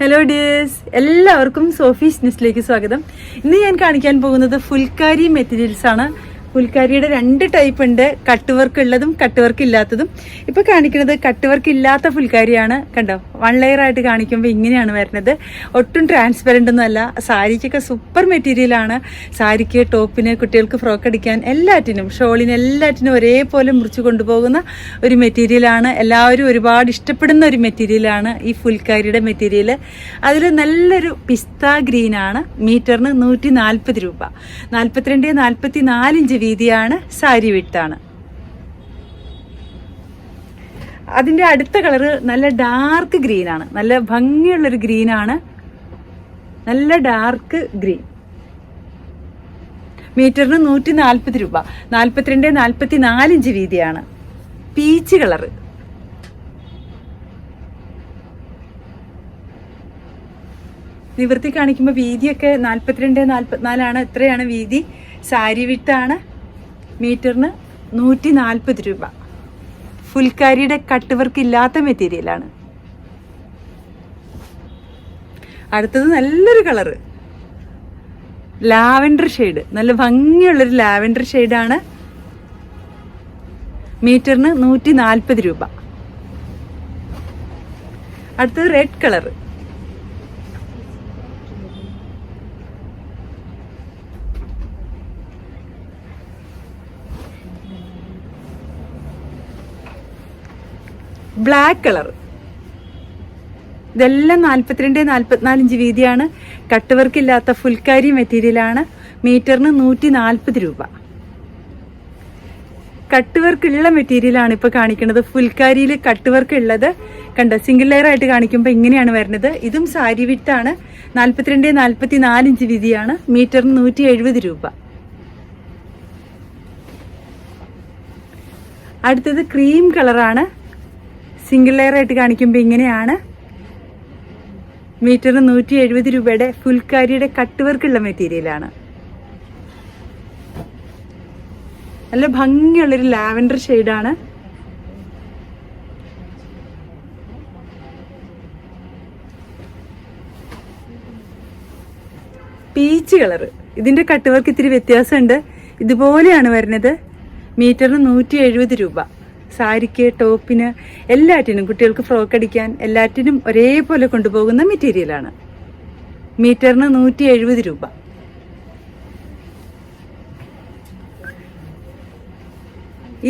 Hello dears എല്ലാവർക്കും Sophie's ന്യൂസിലേക്ക് സ്വാഗതം. ഇന്ന് ഞാൻ കാണിക്കാൻ പോകുന്നത് ഫുൽക്കാരി മെറ്റീരിയൽസ് ആണ്. ഫുൽക്കാരിയുടെ രണ്ട് ടൈപ്പ് ഉണ്ട്. കട്ട് വർക്ക് ഉള്ളതും കട്ട് വർക്ക് ഇല്ലാത്തതും ഇപ്പൊ കാണിക്കുന്നത് കട്ട് വർക്ക് ഇല്ലാത്ത ഫുൽക്കാരിയാണ്. കണ്ടോ? വൺ ലെയർ ആയിട്ട് കാണിക്കുമ്പോൾ ഇങ്ങനെയാണ് വരുന്നത്. ഒട്ടും ട്രാൻസ്പെറന്റ് ഒന്നും അല്ല. സാരിക്കൊക്കെ സൂപ്പർ മെറ്റീരിയൽ ആണ്. സാരിക്ക് ടോപ്പിന് കുട്ടികൾക്ക് ഫ്രോക്ക് അടിക്കാൻ എല്ലാറ്റിനും ഷോളിന് എല്ലാറ്റിനും ഒരേപോലെ മുറിച്ച് കൊണ്ടുപോകുന്ന ഒരു മെറ്റീരിയലാണ് എല്ലാവരും ഒരുപാട് ഇഷ്ടപ്പെടുന്ന ഒരു മെറ്റീരിയലാണ് ഈ ഫുൽക്കാരിയുടെ മെറ്റീരിയൽ അതിൽ നല്ലൊരു പിസ്ത ഗ്രീനാണ് മീറ്ററിന് നൂറ്റി നാൽപ്പത് രൂപ. നാൽപ്പത്തിരണ്ട് നാൽപ്പത്തി നാലിഞ്ച് വീതിയാണ് സാരി വിട്ടാണ് അതിന്റെ അടുത്ത കളർ നല്ല ഡാർക്ക് ഗ്രീനാണ് നല്ല ഭംഗിയുള്ളൊരു ഗ്രീനാണ് നല്ല ഡാർക്ക് ഗ്രീൻ മീറ്ററിന് നൂറ്റി നാൽപ്പത് രൂപ. നാൽപ്പത്തിരണ്ട് നാൽപ്പത്തി നാലിഞ്ച് വീതിയാണ്. പീച്ച് കളറ് നിവൃത്തി കാണിക്കുമ്പോൾ വീതിയൊക്കെ നാൽപ്പത്തിരണ്ട് നാൽപ്പത്തിനാലാണ് എത്രയാണ് വീതി. സാരി വിട്ടാണ് മീറ്ററിന് നൂറ്റി നാൽപ്പത് രൂപ. ഫുൽക്കാരിയുടെ കട്ട് വർക്ക് ഇല്ലാത്ത മെറ്റീരിയലാണ്. അടുത്തത് നല്ലൊരു കളറ്. Lavender shade. നല്ല ഭംഗിയുള്ളൊരു ലാവൻഡർ ഷെയ്ഡാണ്. മീറ്ററിന് നൂറ്റി നാൽപ്പത് രൂപ. അടുത്തത് റെഡ് കളറ്. ബ്ലാക്ക് കളർ ഇതെല്ലാം നാൽപ്പത്തിരണ്ട് നാൽപ്പത്തിനാല് ഇഞ്ച് വീതിയാണ്. കട്ട് വർക്ക് ഇല്ലാത്ത ഫുൽക്കാരി മെറ്റീരിയലാണ് മീറ്ററിന് നൂറ്റി നാൽപ്പത് രൂപ. കട്ട് വർക്ക് ഉള്ള മെറ്റീരിയലാണ് ഇപ്പോൾ കാണിക്കുന്നത്. ഫുൽക്കാരിയിൽ കട്ട് വർക്ക് ഉള്ളത് കണ്ട? സിംഗിൾ ലെയർ ആയിട്ട് കാണിക്കുമ്പോൾ ഇങ്ങനെയാണ് വരുന്നത്. ഇതും സാരി വിട്ടാണ് നാൽപ്പത്തിരണ്ട് നാൽപ്പത്തി നാല് ഇഞ്ച് വീതിയാണ്. മീറ്ററിന് നൂറ്റി എഴുപത് രൂപ. അടുത്തത് ക്രീം കളറാണ് സിംഗിൾ ലെയർ ആയിട്ട് കാണിക്കുമ്പോൾ ഇങ്ങനെയാണ്. മീറ്റർ നൂറ്റി എഴുപത് രൂപയുടെ ഫുൽക്കാരിയുടെ കട്ട് വർക്കുള്ള മെറ്റീരിയലാണ്. നല്ല ഭംഗിയുള്ളൊരു ലാവൻഡർ ഷെയ്ഡാണ്. Peach colour. ഇതിന്റെ കട്ട് വർക്ക് ഇത്തിരി വ്യത്യാസമുണ്ട്. ഇതുപോലെയാണ് വരുന്നത്. മീറ്ററിന് നൂറ്റി രൂപ. സാരിക്ക് ടോപ്പിന് എല്ലാറ്റിനും കുട്ടികൾക്ക് ഫ്രോക്ക് അടിക്കാൻ എല്ലാറ്റിനും ഒരേപോലെ കൊണ്ടുപോകുന്ന മെറ്റീരിയലാണ് മീറ്ററിന് നൂറ്റി എഴുപത് രൂപ.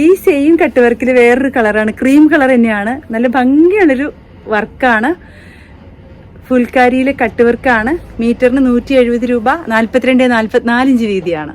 ഈ സെയിം കട്ട് വർക്കിൽ വേറൊരു കളറാണ്. ക്രീം കളർ തന്നെയാണ്. നല്ല ഭംഗിയുള്ളൊരു വർക്കാണ് ഫുൽക്കാരിയിലെ കട്ട് വർക്കാണ് മീറ്ററിന് നൂറ്റി എഴുപത് രൂപ. നാൽപ്പത്തിരണ്ട് നാൽപ്പത്തിനാല് ഇഞ്ച് വീതിയാണ്.